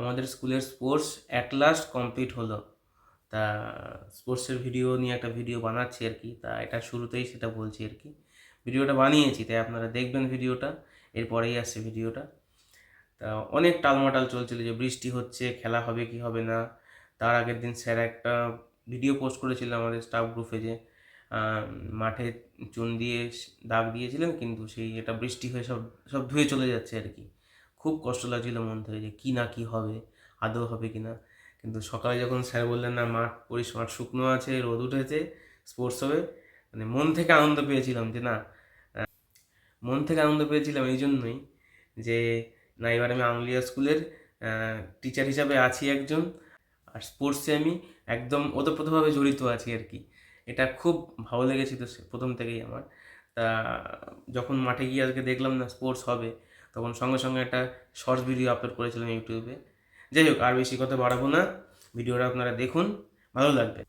আমাদের স্কুলের sports at last complete হলো। তা স্পোর্টসের ভিডিও নিয়ে একটা ভিডিও বানাচ্ছি আর কি। তা এটা শুরুতেই সেটা বলছি আর কি। ভিডিওটা বানিয়েছি, তাই আপনারা দেখবেন ভিডিওটা এরপরেই আসছে ভিডিওটা তা অনেক টালমাটাল চলছিল যে বৃষ্টি হচ্ছে, খেলা হবে কি হবে না। তার আগের দিন স্যার একটা ভিডিও পোস্ট করেছিল আমাদের স্টাফ গ্রুপে যে মাঠে চুন দিয়ে দাগ দিয়েছিলেন, কিন্তু সেই এটা বৃষ্টি হয়ে সব সব ধুয়ে চলে যাচ্ছে আর কি। খুব কষ্ট লাগছিল মন থেকে যে কী না কী হবে, আদৌ হবে কি না। কিন্তু সকালে যখন স্যার বললেন, না, মাঠ পরিস মাঠ শুকনো আছে, রোদ উঠেছে স্পোর্টস হবে মানে মন থেকে আনন্দ পেয়েছিলাম যে না মন থেকে আনন্দ পেয়েছিলাম এই জন্যই যে, না, এবার আমি আংলিয়া স্কুলের টিচার হিসাবে আছি একজন, আর স্পোর্টসে আমি একদম ওতপ্রোতভাবে জড়িত আছি আর কি। এটা খুব ভালো লেগেছিল প্রথম থেকেই আমার। তা যখন মাঠে গিয়ে আজকে দেখলাম না স্পোর্টস হবে তখন সঙ্গে সঙ্গে একটা শর্টস ভিডিও আপলোড করেছিলাম ইউটিউবে। যাই হোক, আর বেশি কথা বাড়াবো না। ভিডিওটা আপনারা দেখুন, ভালো লাগবে।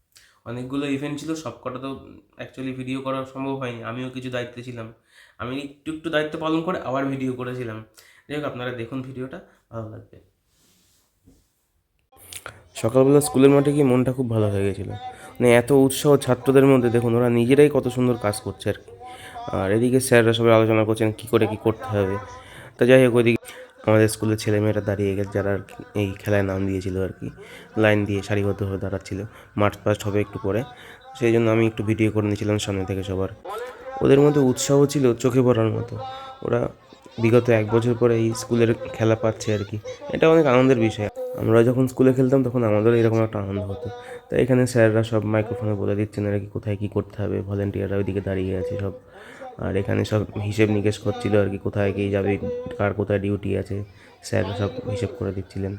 অনেকগুলো ইভেন্ট ছিল সব কটা তো অ্যাকচুয়ালি ভিডিও করা সম্ভব হয়নি। আমিও কিছু দায়িত্বে ছিলাম। আমি একটু একটু দায়িত্ব পালন করে আবার ভিডিও করেছিলাম। যাই হোক, আপনারা দেখুন ভিডিওটা, ভালো লাগবে। সকালবেলা স্কুলের মাঠে গিয়ে মনটা খুব ভালো হয়ে গেছিল। মানে এত উৎসাহ ছাত্রদের মধ্যে, দেখুন, ওরা নিজেরাই কত সুন্দর কাজ করছে আর কি। আর এদিকে স্যাররা সবাই আলোচনা করছেন, কী করে কী করতে হবে। তা যাই হোক, ওইদিকে আমাদের স্কুলের ছেলেমেয়েরা দাঁড়িয়ে গেছে, যারা আর এই খেলায় নাম দিয়েছিল আর কি। লাইন দিয়ে সারিবদ্ধ হয়ে দাঁড়াচ্ছিল মার্চ পাস্ট হবে একটু পরে। সেই জন্য আমি একটু ভিডিও করে নিয়েছিলাম সামনে থেকে সবার। ওদের মধ্যে উৎসাহ ছিল চোখে পড়ার মতো। ওরা বিগত এক বছর পরে এই স্কুলের খেলা পাচ্ছে আর কি। এটা অনেক আনন্দের বিষয়। আমরা যখন স্কুলে খেলতাম তখন আমাদেরও এরকম একটা আনন্দ হতো। তাই এখানে স্যাররা সব মাইক্রোফোনে বলে দিচ্ছেন আর কি কোথায় কী করতে হবে ভলেন্টিয়াররা ওইদিকে দাঁড়িয়ে আছে সব। আর এখানে সব হিসেব নিকেশ করছিল আর কি, কোথায় কি যাবে, কার কোথায় ডিউটি আছে। স্যার সব হিসেব করে দিচ্ছিলেন।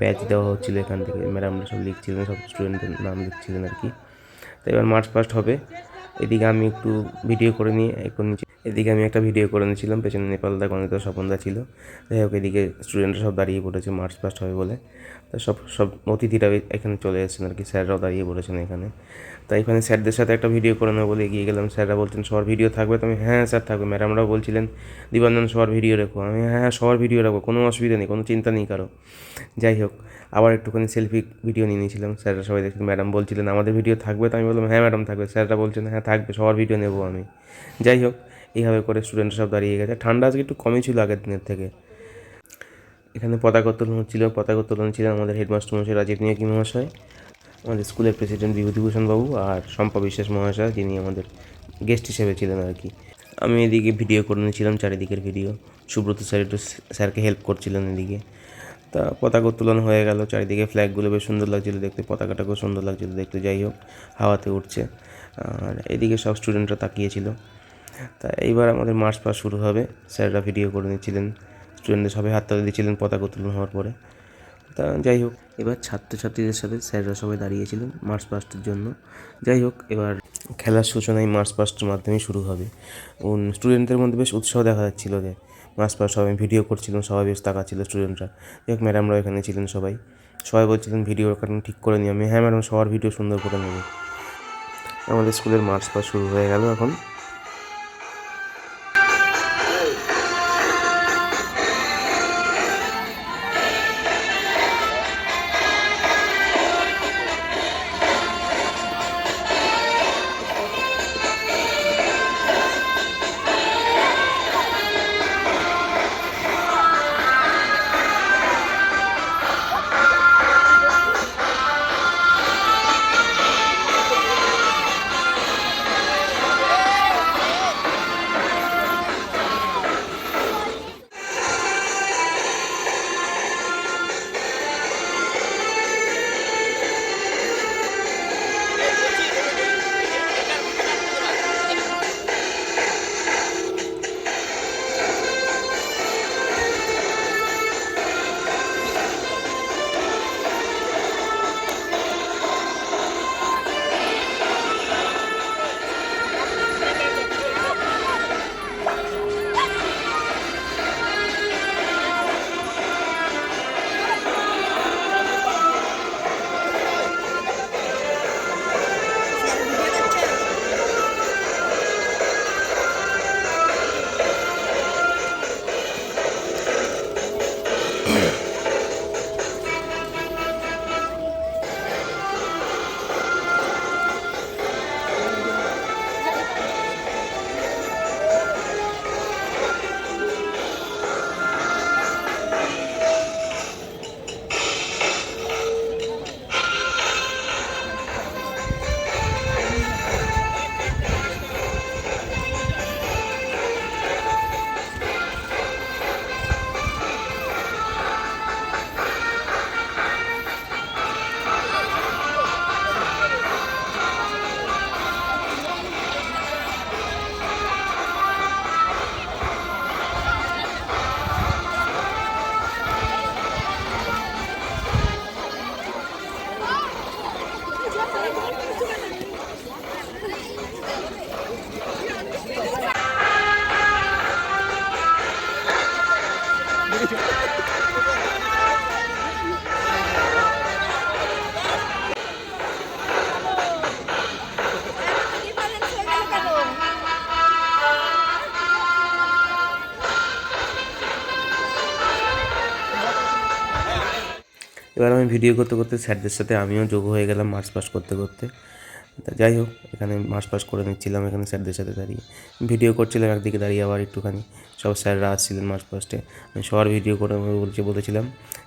ব্যাচ দেওয়া হচ্ছিল এখান থেকে। ম্যাডামরা সব লিখছিলেন, সব স্টুডেন্টদের নাম লিখছিলেন আর কি। তো এবার মার্চ পাস্ট হবে। এদিকে আমি একটু ভিডিও করে নিয়ে একটু নিচে এদিকে আমি একটা ভিডিও করে নিয়েছিলাম, পেছনে নেপালদা গণিত স্বপনদা ছিল। যাই হোক, এদিকে স্টুডেন্টরা সব দাঁড়িয়ে পড়েছে মার্চ পাস্ট হবে বলে। তো সব সব অতিথিরা এখানে চলে এসেছেন আর কি, স্যাররাও দাঁড়িয়ে পড়েছেন এখানে। তাই এখানে স্যারদের সাথে একটা ভিডিও করে নেব বলে এগিয়ে গেলাম। স্যাররা বলছেন, সবার ভিডিও থাকবে? তো আমি হ্যাঁ স্যার থাকবে। ম্যাডামরাও বলছিলেন দিবানন্দন সবার ভিডিও রেখো। আমি হ্যাঁ হ্যাঁ সবার ভিডিও রাখব, কোনো অসুবিধা নেই, কোনো চিন্তা নেই কারও। যাই হোক, আবার একটুখানি সেলফি ভিডিও নিয়ে নিয়েছিলাম। স্যাররা সবাই দেখছেন, ম্যাডাম বলছিলেন, আমাদের ভিডিও থাকবে? তো আমি বললাম হ্যাঁ ম্যাডাম থাকবে। স্যাররা বলছেন হ্যাঁ থাকবে, সবার ভিডিও নেব আমি। যাই হোক এইভাবে করে স্টুডেন্টরা সব দাঁড়িয়ে গেছে। ঠান্ডা আজকে একটু কমই ছিল আগের দিনের থেকে। এখানে পতাকা উত্তোলন হচ্ছিল। পতাকা উত্তোলন ছিলেন আমাদের হেডমাস্টার মহাশয় রাজীব নিয়োগী মহাশয়, আমাদের স্কুলের প্রেসিডেন্ট বিভূতিভূষণ বাবু আর শম্পা বিশ্বাস মহাশয়, যিনি আমাদের গেস্ট হিসেবে ছিলেন আর কি। আমি এদিকে ভিডিও করে নিয়েছিলাম, চারিদিকের ভিডিও সুব্রত স্যার একটু স্যারকে হেল্প করছিলেন এদিকে। তা পতাকা উত্তোলন হয়ে গেল, চারিদিকে ফ্ল্যাগগুলো বেশ সুন্দর লাগছিল দেখতে পতাকাটা খুব সুন্দর লাগছিল দেখতে। যাই হোক, হাওয়াতে উঠছে। আর এদিকে সব স্টুডেন্টরা তাকিয়েছিল তা এইবার আমাদের মার্চ পাস শুরু হবে। স্যাররা ভিডিও করে নিচ্ছিলেন স্টুডেন্টদের সবাই হাততালি দিয়েছিলেন পতাকা উত্তোলন হওয়ার পরে। তা যাই হোক, এবার ছাত্রছাত্রীদের সাথে স্যাররা সবাই দাঁড়িয়েছিলেন মার্চ পাস্টের জন্য। যাই হোক, এবার খেলার সূচনা এই মার্চ পাস্টের মাধ্যমে শুরু হবে। স্টুডেন্টদের মধ্যে বেশ উৎসাহ দেখা যাচ্ছিল যে মার্চ পাস্ট সবাই ভিডিও করছিলাম সবাই বেশ তাকাচ্ছিল স্টুডেন্টরা যাই হোক ম্যাডামরাও এখানে ছিলেন সবাই। সবাই বলছিলেন ভিডিও কারণ ঠিক করে নিই আমি হ্যাঁ ম্যাডাম সবার ভিডিও সুন্দর করে নেব। আমাদের স্কুলের মার্চ পাস শুরু হয়ে গেল এখন। আমি ভিডিও করতে করতে স্যারদের সাথে আমিও যোগ হয়ে গেলাম মার্চ পাস করতে করতে। যাই হোক, এখানে মার্চ পাস করে নিচ্ছিলাম এখানে স্যারদের সাথে দাঁড়িয়ে। ভিডিও করছিলাম একদিকে দাঁড়িয়ে আবার একটুখানি। সব স্যাররা আসছিলেন মার্চ পাস্টে আমি সবার ভিডিও করে বলছে, বলেছিলাম,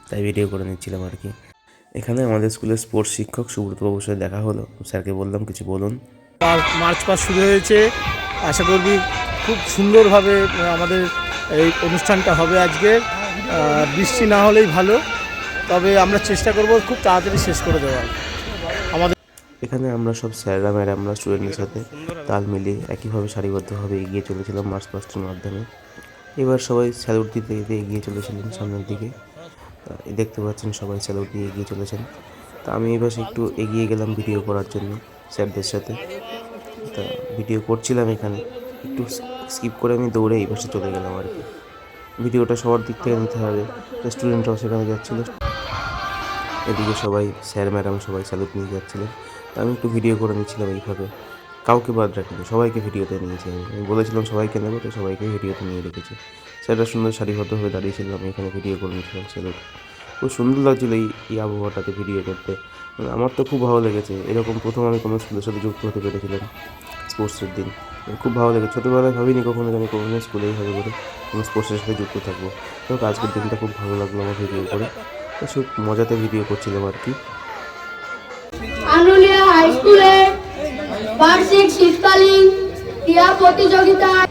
তাই ভিডিও করে নিচ্ছিলাম আর কি। এখানে আমাদের স্কুলের স্পোর্টস শিক্ষক সুব্রতবাবুর সাথে দেখা হলো। স্যারকে বললাম, কিছু বলুন। মার্চ পাস শুরু হয়েছে। আশা করবি খুব সুন্দরভাবে আমাদের এই অনুষ্ঠানটা হবে আজকে। বৃষ্টি না হলেই ভালো। তবে আমরা চেষ্টা করব খুব তাড়াতাড়ি শেষ করে দেওয়ার। আমাদের এখানে আমরা সব স্যাররা, ম্যাডামরা স্টুডেন্টের সাথে তাল মিলিয়ে একইভাবে সারিবদ্ধভাবে এগিয়ে চলেছিলাম মার্চ পাস্টের মাধ্যমে। এবার সবাই স্যালুট দিতে দিতে এগিয়ে চলেছিলেন সামনের দিকে। দেখতে পাচ্ছেন সবাই স্যালুট দিয়ে এগিয়ে চলেছেন। তা আমি এবার একটু এগিয়ে গেলাম ভিডিও করার জন্য স্যারদের সাথে। তা ভিডিও করছিলাম এখানে। একটু স্কিপ করে আমি দৌড়ে এই পাশে চলে গেলাম আর কি। ভিডিওটা সবার দিক থেকে নিতে হবে। স্টুডেন্টরাও সেখানে যাচ্ছিল। এদিকে সবাই, স্যার, ম্যাডাম সবাই স্যালুট নিয়ে যাচ্ছিলেন। তা আমি একটু ভিডিও করে নিচ্ছিলাম এইভাবে। কাউকে বাদ রাখিনি সবাইকে ভিডিওতে নিয়েছি আমি আমি বলেছিলাম সবাইকে নেব, তো সবাইকে ভিডিওতে নিয়ে রেখেছি। স্যাররা সুন্দর সারিবদ্ধভাবে দাঁড়িয়েছিলাম আমি এখানে ভিডিও করে নিয়েছিলাম স্যালুট খুব সুন্দর লাগছিল এই এই আবহাওয়াটাতে ভিডিও করতে। মানে আমার তো খুব ভালো লেগেছে। এরকম প্রথম আমি কোনো স্কুলের সাথে যুক্ত হতে পেরেছিলাম স্পোর্টসের দিন। খুব ভালো লেগেছে। ছোটোবেলায় ভাবিনি কখনো আমি কোনো স্কুলেই হবে বলে কোনো স্পোর্টসের সাথে যুক্ত থাকব। তো আজকের দিনটা খুব ভালো লাগল আমার ভিডিও করে। খুব মজাতে ভিডিও করছিলাম আর কি। আনুলিয়া হাই স্কুলের বার্ষিক শীতকালীন ক্রীড়া প্রতিযোগিতায়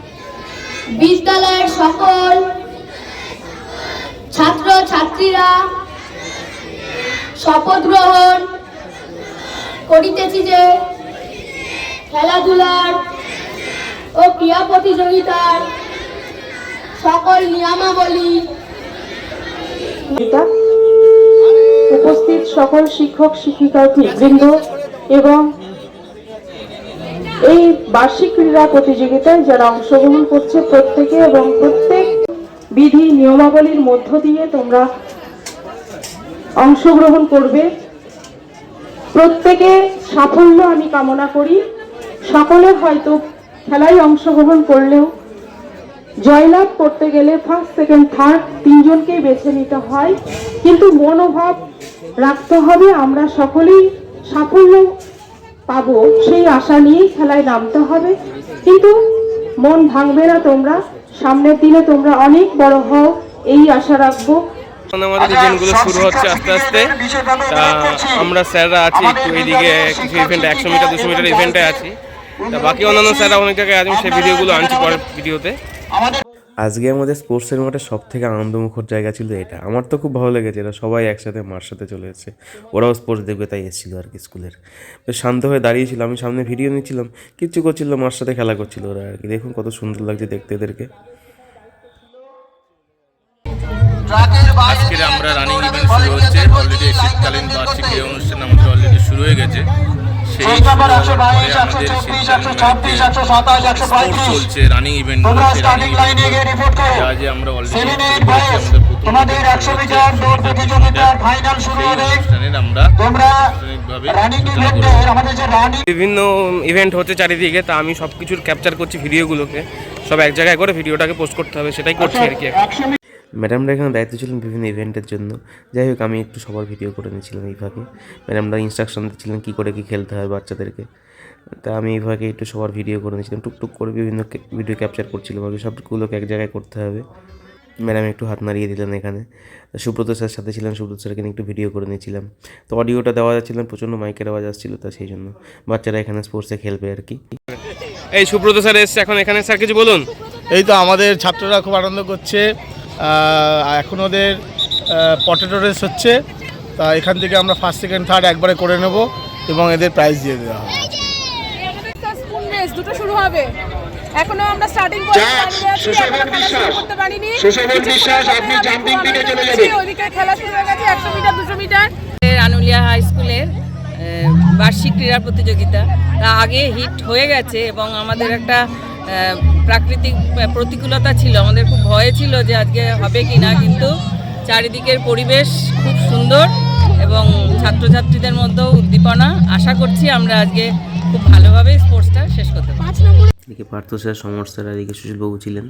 বিদ্যালয়ের সকল ছাত্র ছাত্রীরা শপথ গ্রহণ করিতেছি যে খেলাধুলার ও ক্রীড়া প্রতিযোগিতার সকল নিয়মাবলী উপস্থিত সকল শিক্ষক শিক্ষিকা বৃন্দ এবং এই বার্ষিক ক্রীড়া প্রতিযোগিতায় যারা অংশগ্রহণ করছে প্রত্যেকে এবং প্রত্যেক বিধি, নিয়মাবলীর মধ্য দিয়ে তোমরা অংশগ্রহণ করবে। প্রত্যেকে সাফল্য আমি কামনা করি। সকলে হয়তো খেলায় অংশগ্রহণ করলেও জয়লাভ করতে গেলে ফার্স্ট সেকেন্ড থার্ড তিনজনকেই বেছে নিতে হয়। কিন্তু মনোভাব রাখতে হবে আমরা সকলেই সাফল্য পাবো। সেই আশা নিয়েই খেলায় নামতে হবে। কিন্তু মন ভাঙবে না তোমরা। সামনের দিনে তোমরা অনেক বড় হও এই আশা রাখব। আমাদের ইভেন্টগুলো শুরু হচ্ছে আস্তে আস্তে। তা আমরা স্যাররা আছি একটু এইদিকে কিছু ইভেন্ট একশো মিটার দুশো মিটার ইভেন্টে আছি। তা বাকি অন্যান্য স্যাররা অনেক জায়গায় আছে সেই ভিডিওগুলো আনছি পরের ভিডিওতে। আজকে আমাদের স্পোর্টসের মাঠে সব থেকে আনন্দমুখর জায়গা ছিল এটা। আমার তো খুব ভালো লেগেছে, এরা সবাই একসাথে মার সাথে চলে এসেছে। ওরাও স্পোর্টস দেখবে, তাই এসেছিল আর কি স্কুলের। বেশ শান্ত হয়ে দাঁড়িয়েছিল আমি সামনে ভিডিও নিচ্ছিলাম, কিচ্ছু করছিল, মার সাথে খেলা করছিল ওরা আর কি। দেখুন কত সুন্দর লাগছে দেখতে এদেরকে। আজকের আমরা রানিং ইভেন্ট শুরু হচ্ছে অলরেডি শীতকালীন বার্ষিক অনুষ্ঠান আমাদের অলরেডি শুরু হয়ে গেছে। সেই শুরু আমাদের চলছে রানিং ইভেন্ট রানিং আজ আমরা অলরেডি আমরা বিভিন্ন ইভেন্ট হচ্ছে চারিদিকে তা আমি সব কিছুর ক্যাপচার করছি ভিডিওগুলোকে সব এক জায়গায় করে ভিডিওটাকে পোস্ট করতে হবে সেটাই করছি আর কি। ম্যাডামরা এখানে দায়িত্ব ছিলেন বিভিন্ন ইভেন্টের জন্য। যাই হোক আমি একটু সবার ভিডিও করে নিয়েছিলাম এইভাবে। ম্যাডামরা ইনস্ট্রাকশন দিচ্ছিলেন কী করে কী খেলতে হয় বাচ্চাদেরকে। তা আমি এই ফাঁকে একটু সবার ভিডিও করে নিয়েছিলাম। টুকটুক করে বিভিন্ন ভিডিও ক্যাপচার করছিলাম আর সবগুলোকে এক জায়গায় করতে হবে। ম্যাডাম একটু হাত নাড়িয়ে দিলেন এখানে। সুব্রত স্যার সাথে ছিলেন সুব্রত স্যারকে নিয়ে একটু ভিডিও করে নিয়েছিলাম। তো অডিওটা দেওয়া যাচ্ছিলাম প্রচণ্ড মাইকের আওয়াজ আসছিল তা সেই জন্য। বাচ্চারা এখানে স্পোর্টসে খেলবে আর কি। এই সুব্রত স্যার এসছে এখন এখানে স্যার কিছু বলুন? এই তো আমাদের ছাত্ররা খুব আনন্দ করছে। এখন ওদের পটেটো রেস হচ্ছে। তা এখান থেকে আমরা ফার্স্ট সেকেন্ড থার্ড একবারে করে নেব এবং এদের প্রাইজ দিয়ে দেওয়া হবে। দুটো শুরু হবে। এখনও আমরা স্টার্টিং করতে পারিনি। বিশ্বাস আপনি জাম্পিং পিটে চলে যাবেন। ওইদিকে খেলা শুরু হয়ে গেছে 100 মিটার 200 মিটার। আনুলিয়া হাই স্কুলের বার্ষিক ক্রীড়া প্রতিযোগিতা। তা আগে হিট হয়ে গেছে এবং আমাদের একটা প্রাকৃতিক প্রতিকূলতা ছিল। আমাদের খুব ভয় ছিল যে আজকে হবে কি না কিন্তু চারিদিকের পরিবেশ খুব সুন্দর এবং ছাত্রছাত্রীদের মধ্যেও উদ্দীপনা। আশা করছি আমরা আজকে খুব ভালোভাবে স্পোর্টসটা শেষ করতে পারব। এদিকে পার্থ স্যার সমর স্যার আর এদিকে সুশীলবাবু ছিলেন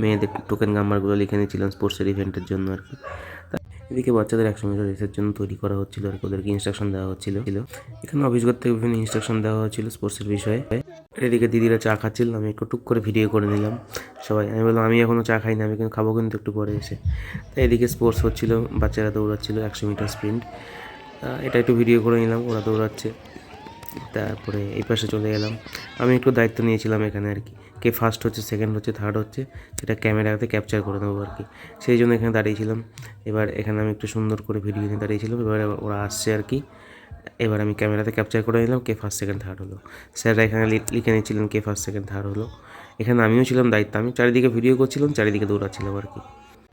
মেয়েদের টোকেন নাম্বারগুলো লিখে নিয়েছিলেন স্পোর্টসের ইভেন্টের জন্য আর কি। এদিকে বাচ্চাদের একশো মিটার রেসের জন্য তৈরি করা হচ্ছিল আর ওদেরকে ইনস্ট্রাকশন দেওয়া হচ্ছিল। এখানে অফিসগত থেকে বিভিন্ন ইনস্ট্রাকশন দেওয়া হচ্ছিল স্পোর্টসের বিষয়ে। এদিকে দিদিরা চা খাচ্ছিল, আমি একটু টুক করে ভিডিও করে নিলাম। সবাই, আমি বললাম, আমি এখনও চা খাই না আমি কিন্তু খাব কিন্তু একটু পরে এসে। তাই এদিকে স্পোর্টস হচ্ছিল, বাচ্চারা দৌড়াচ্ছিল একশো মিটার স্প্রিন্ট এটা একটু ভিডিও করে নিলাম, ওরা দৌড়াচ্ছে। তারপরে এই পাশে চলে গেলাম আমি একটু দায়িত্ব নিয়েছিলাম এখানে আর কি। কে ফার্স্ট হচ্ছে সেকেন্ড হচ্ছে থার্ড হচ্ছে, সেটা ক্যামেরাতে ক্যাপচার করে নেব আর কি। সেই জন্য এখানে দাঁড়িয়েছিলাম। এবার এখানে আমি একটু সুন্দর করে ভিডিও নিয়ে দাঁড়িয়েছিলাম। এবারে ওরা আসছে আর কি। এবার আমি ক্যামেরাতে ক্যাপচার করে নিলাম, কে ফার্স্ট সেকেন্ড থার্ড হলো। স্যাররা এখানে লিখে নিচ্ছিলেন, কে ফার্স্ট সেকেন্ড থার্ড হলো। এখানে আমিও ছিলাম, দায়িত্ব আমি। চারিদিকে ভিডিও করছিলাম, চারিদিকে দৌড়াচ্ছিলাম আর কি।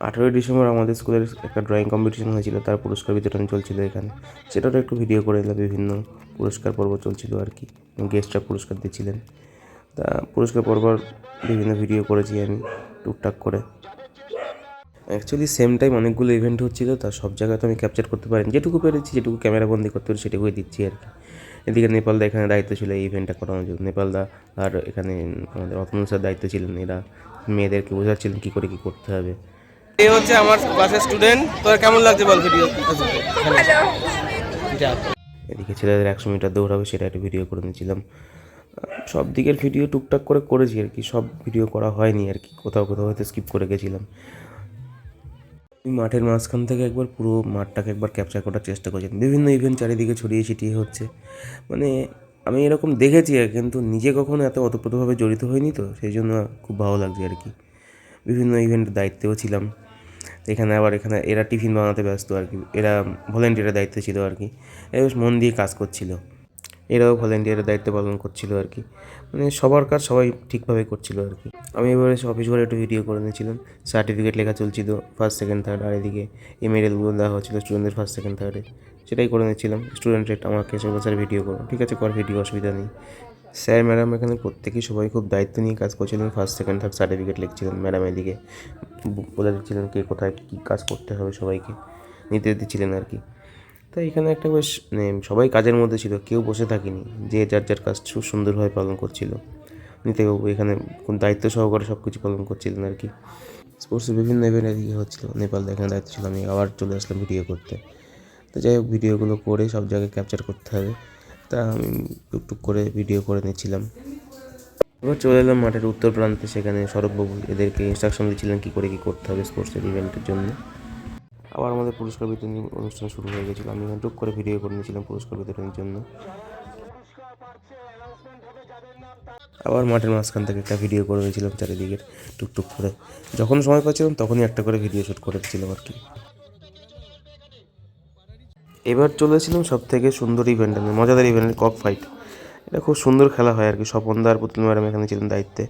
আঠেরোই ডিসেম্বর আমাদের স্কুলের একটা ড্রয়িং কম্পিটিশন হয়েছিল, তার পুরস্কার বিতরণ চলছিল এখানে। সেটারও একটু ভিডিও করে নিলাম বিভিন্ন পুরস্কার পর্ব চলছিল আর কি। গেস্টরা পুরস্কার দিচ্ছিলেন। তা পুরস্কার পর্ব বিভিন্ন ভিডিও করেছি আমি টুকটাক করে। অ্যাকচুয়ালি সেম টাইম অনেকগুলো ইভেন্ট হচ্ছিল তা সব জায়গায় তো আমি ক্যাপচার করতে পারিনি। যেটুকু পেরেছি যেটুকু ক্যামেরা বন্দি করতে পারি সেটুকুই দিচ্ছি আর কি। এদিকে নেপালদা এখানে দায়িত্ব ছিল এই ইভেন্টটা করানোর জন্য। নেপালদা আর এখানে আমাদের অতনু স্যার দায়িত্ব ছিলেন এরা মেয়েদেরকে বোঝাচ্ছিলেন কী করে কী করতে হবে। এই হচ্ছে আমার ক্লাসের স্টুডেন্ট তোর কেমন লাগছে বল ভিডিও এদিকে ছেলেদের একশো মিটার দৌড়াবে সেটা একটা ভিডিও করে নিয়েছিলাম। সব দিকের ভিডিও টুকটাক করে করেছি আর কি। সব ভিডিও করা হয়নি আর কি। কোথাও কোথাও হয়তো স্কিপ করে গেছিলাম। মাঠের মাঝখান থেকে একবার পুরো মাঠটাকে একবার ক্যাপচার করার চেষ্টা করেছিলাম বিভিন্ন ইভেন্ট চারিদিকে ছড়িয়ে ছিটিয়ে হচ্ছে। মানে আমি এরকম দেখেছি আর কিন্তু নিজে কখনো এত অতপ্রতভাবে জড়িত হয়নি তো, সেই জন্য খুব ভালো লাগছে আর কি। বিভিন্ন ইভেন্টের দায়িত্বেও ছিলাম। এখানে আবার এখানে এরা টিফিন বানাতে ব্যস্ত আর কি। এরা ভলেন্টিয়ারের দায়িত্বে ছিল আর কি। এরা বেশ মন দিয়ে কাজ করছিল। এরাও ভলেন্টিয়ারের দায়িত্ব পালন করছিল আর কি। মানে সবার কাজ সবাই ঠিকভাবে করছিল আর কি। আমি এবারে অফিস ঘরে একটু ভিডিও করে নিয়েছিলাম। সার্টিফিকেট লেখা চলছিল ফার্স্ট সেকেন্ড থার্ড আর এদিকে এই দেওয়া হচ্ছিল স্টুডেন্টদের ফার্স্ট সেকেন্ড থার্ডে সেটাই করে নিচ্ছিলাম স্টুডেন্টের আমাকে বলে, স্যার ভিডিও করো। ঠিক আছে কর ভিডিও অসুবিধা নেই। স্যার ম্যাডাম এখানে প্রত্যেকেই সবাই খুব দায়িত্ব নিয়ে কাজ করছিলেন। ফার্স্ট সেকেন্ড থার্ড সার্টিফিকেট লিখছিলেন ম্যাডাম এদিকে। বলে দিচ্ছিলেন কে কোথায় কী কাজ করতে হবে সবাইকে। নিতে দিচ্ছিলেন আর কি। তো এখানে একটা বেশ মানে সবাই কাজের মধ্যে ছিল কেউ বসে থাকেনি যে যার যার কাজ খুব সুন্দরভাবে পালন করছিল। নিতেবাবু এখানে কোন দায়িত্ব সহকারে সব কিছু পালন করছিলেন আর কি। স্পোর্টসের বিভিন্ন ইভেন্ট এদিকে হচ্ছিল নেপাল এখানে দায়িত্ব ছিল আমি আবার চলে আসলাম ভিডিও করতে। তো যাই হোক ভিডিওগুলো করে সব জায়গায় ক্যাপচার করতে হবে। তা আমি টুকটুক করে ভিডিও করে নিয়েছিলাম এবার চলে এলাম মাঠের উত্তর প্রান্তে সেখানে সৌরভবাবু এদেরকে ইনস্ট্রাকশন দিচ্ছিলেন কী করে কী করতে হবে স্পোর্টসের ইভেন্টের জন্য। আবার আমাদের পুরস্কার বিতরণী অনুষ্ঠান শুরু হয়ে গেছিল। আমি টুক করে ভিডিও করে নিয়েছিলাম পুরস্কার বিতরণের জন্য। আবার মাঠের মাঝখান থেকে একটা ভিডিও করে নিয়েছিলাম চারিদিকের টুকটুক করে। যখন সময় পাচ্ছিলাম তখনই একটা করে ভিডিও শ্যুট করে দিচ্ছিলাম আর কি। এবার চলেছিলাম সব থেকে সুন্দর ইভেন্ট মজাদার ইভেন্ট কক ফাইট এটা খুব সুন্দর খেলা হয় আর কি, স্বপনদা আর পুতুল ম্যাডাম এখানে ছিলেন দায়িত্বে।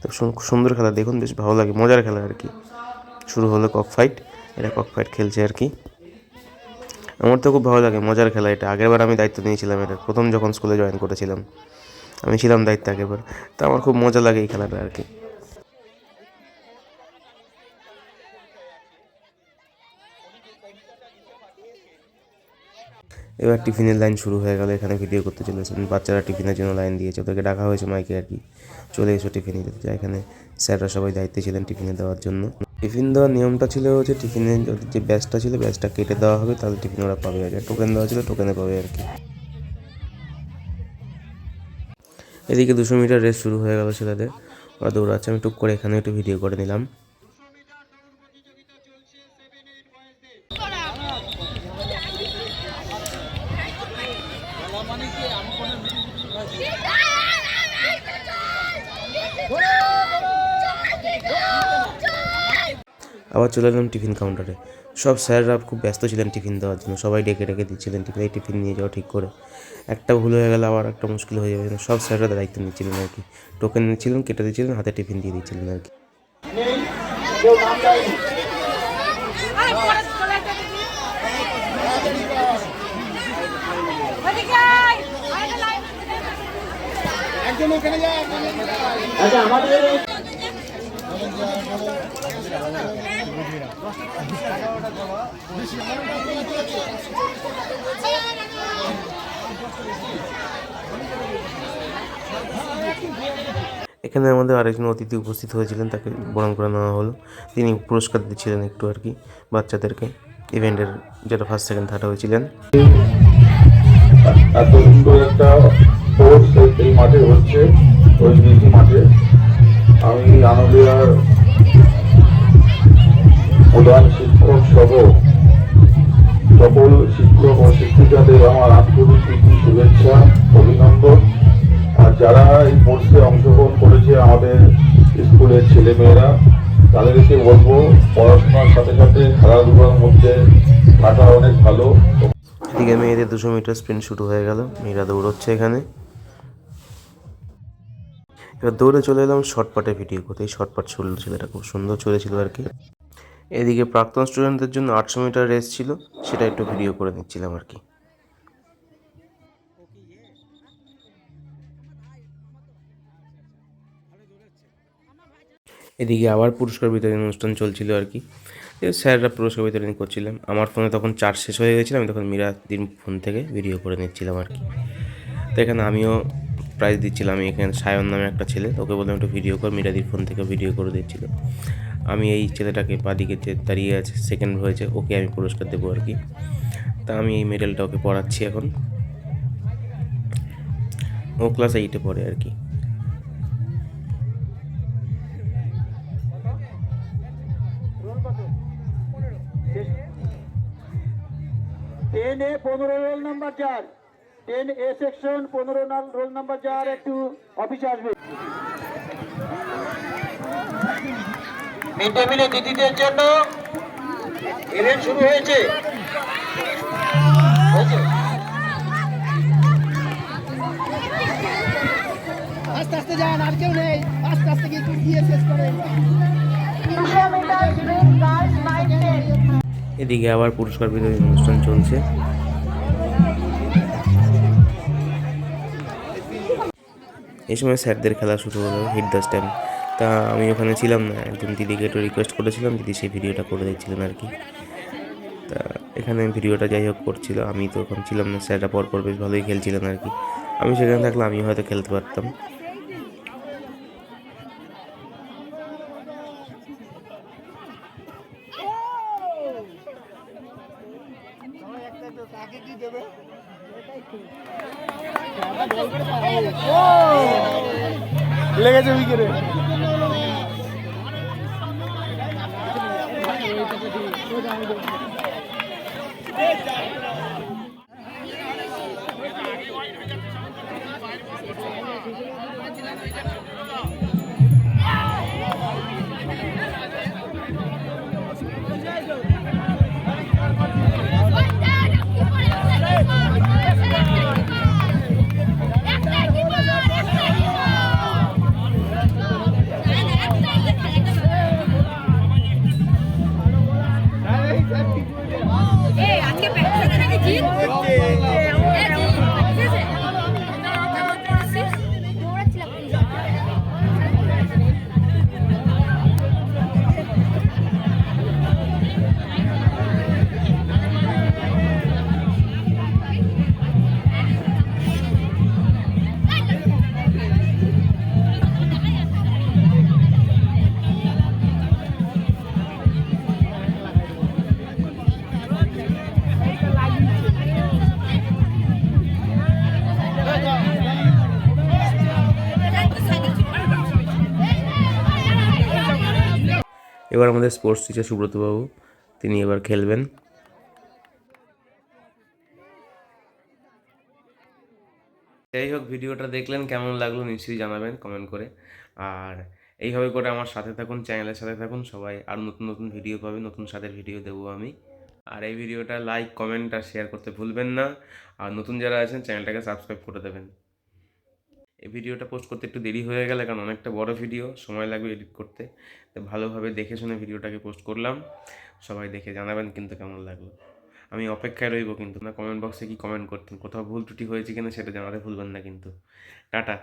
তো সুন্দর খেলা, দেখুন, বেশ ভালো লাগে, মজার খেলা আর কি। শুরু হলো কক ফাইট এটা কক ফাইট খেলছে আর কি। আমার তো খুব ভালো লাগে, মজার খেলা এটা। আগেরবার আমি দায়িত্ব নিয়েছিলাম এটা। প্রথম যখন স্কুলে জয়েন করেছিলাম, আমি ছিলাম দায়িত্বে আগেরবার। তা আমার খুব মজা লাগে এই খেলাটা আর কি। এবার টিফিনের লাইন শুরু হয়ে গেল, এখানে ভিডিও করতে চলেছেন। বাচ্চারা টিফিনের জন্য লাইন দিয়েছে। ওদেরকে ডাকা হয়েছে মাইকে আর কি। চলে এসো টিফিন দিতে এখানে স্যাররা সবাই দায়িত্বে ছিলেন টিফিনে দেওয়ার জন্য। টিফিন দেওয়ার নিয়মটা ছিল হচ্ছে টিফিনের যে ব্যাচটা ছিল, ব্যাচটা কেটে দেওয়া হবে, তাহলে টিফিন ওরা পাবে। আর টোকেন দেওয়া ছিল, টোকেনে পাবে আর কি। এদিকে দুশো মিটার রেস শুরু হয়ে গেল ছেলেদের। ওরা দৌড়াচ্ছে, আমি টুক করে এখানে একটু ভিডিও করে নিলাম। আবার চলে এলাম টিফিন কাউন্টারে সব স্যাররা খুব ব্যস্ত ছিলেন টিফিন দেওয়ার জন্য। সবাই ডেকে ডেকে দিচ্ছিলেন টিফিন এই টিফিন নিয়ে যাওয়া ঠিক করে। একটা ভুল হয়ে গেলে আবার একটা মুশকিল হয়ে যাবে। সব স্যাররা দায়িত্ব নিচ্ছিলেন আর কি। টোকেন নিচ্ছিলেন কেটে দিচ্ছিলেন হাতে টিফিন দিয়ে দিচ্ছিলেন আর কি। এখানে আমাদের আরেকজন অতিথি উপস্থিত হয়েছিলেন, তাকে বরণ করে নেওয়া হলো। তিনি পুরস্কার দিচ্ছিলেন একটু আর কি, বাচ্চাদেরকে। ইভেন্টের যেটা ফার্স্ট সেকেন্ড থার্ড হয়েছিলেন। এত সুন্দর একটা কোর্স এই মাঠে হচ্ছে, ওই মাঠে। আমি আনন্দিয়ার প্রধান শিক্ষক সহ সকল শিক্ষক ও শিক্ষিকাদের আমার আন্তরিক শুভেচ্ছা, অভিনন্দন। আর যারা এই কোর্সে অংশগ্রহণ করেছে আমাদের স্কুলের ছেলেমেয়েরা, তাদেরকে বলব, পড়াশোনার সাথে সাথে খেলাধুলার মধ্যে থাকা অনেক ভালো। এদিকে মেয়েদের দুশো মিটার স্প্রিন্ট শুরু হয়ে গেল। মেয়েরা দৌড়চ্ছে এখানে। এবার দৌড়ে চলে এলাম শর্ট পাটে ভিডিও করতে। এই শর্ট পাট চলল ছেলেটা খুব সুন্দর চলেছিল আর কি। এদিকে প্রাক্তন স্টুডেন্টদের জন্য আটশো মিটার রেস ছিল, সেটা একটু ভিডিও করে নিচ্ছিলাম আর কি। এদিকে আবার পুরস্কার বিতরণ অনুষ্ঠান চলছিল আর কি। স্যাররা পুরস্কার বিতরণ করছিলাম আমার ফোনে তখন চার্জ শেষ হয়ে গেছিল, আমি তখন মিরাদির ফোন থেকে ভিডিও করে নিচ্ছিলাম আর কি। তো এখানে আমিও প্রাইজ দিচ্ছিলাম আমি এখানে সায়ন নামে একটা ছেলে ওকে বললাম একটু ভিডিও কর, মিরাদির ফোন থেকে ভিডিও করে দিচ্ছিল। আমি এই ছেলেটাকে বাদিকে যে দাঁড়িয়ে আছে সেকেন্ড হয়েছে, ওকে আমি পুরস্কার দেবো আর কি। তা আমি এই মেডেলটা ওকে পড়াচ্ছি এখন। ও ক্লাস এইটে পড়ে আর কি। পনেরো রোল নাম্বার চার। টেন এ সেকশন পনেরো রোল নাম্বার চার একটু অফিসে আসবে। মিড ডে মিলে দিদিদের জন্য ইভেন্ট শুরু হয়েছে। হয়েছে? আস্তে আস্তে যান আর কেউ নেই। আস্তে আস্তে গিয়ে গিয়ে শেষ করেন। এদিকে আবার পুরস্কার বিতরণ অনুষ্ঠান চলছে। এই সময় স্যারদের খেলা শুরু হলো হিট দ্য স্ট্যাম্প তা আমি ওখানে ছিলাম না, একজন দিদিকে একটু রিকোয়েস্ট করেছিলাম, দিদি সেই ভিডিওটা করে দিচ্ছিলেন আর কি। তা এখানে ভিডিওটা যাই হোক করছিল, আমি তো ওখানে ছিলাম না, স্যাররা পরপর বেশ ভালোই খেলছিলেন আর কি। আমি সেখানে থাকলে আমি হয়তো খেলতে পারতাম। আমি এবার আমাদের স্পোর্টস টিচার সুব্রতবাবু, তিনি এবার খেলবেন। যাই হোক ভিডিওটা দেখলেন, কেমন লাগল নিশ্চয়ই জানাবেন কমেন্ট করে। আর এইভাবে করে আমার সাথে থাকুন চ্যানেলের সাথে থাকুন, সবাই আর নতুন নতুন ভিডিও পাবে, নতুন সাথে ভিডিও দেবো আমি। আর এই ভিডিওটা লাইক কমেন্ট আর শেয়ার করতে ভুলবেন না। আর নতুন যারা আছেন চ্যানেলটাকে সাবস্ক্রাইব করে দেবেন। এই ভিডিওটা পোস্ট করতে একটু দেরি হয়ে গেলে, কারণ অনেকটা বড় ভিডিও সময় লাগবে এডিট করতে। তো ভালোভাবে দেখে শুনে ভিডিওটাকে পোস্ট করলাম। সবাই দেখে জানাবেন কিন্তু কেমন লাগল। আমি অপেক্ষায় রইব কিন্তু। না কমেন্ট বক্সে কি কমেন্ট করতেন? কোথাও ভুল ত্রুটি হয়েছে কিনা সেটা জানাতে ভুলবেন না কিন্তু। টাটা।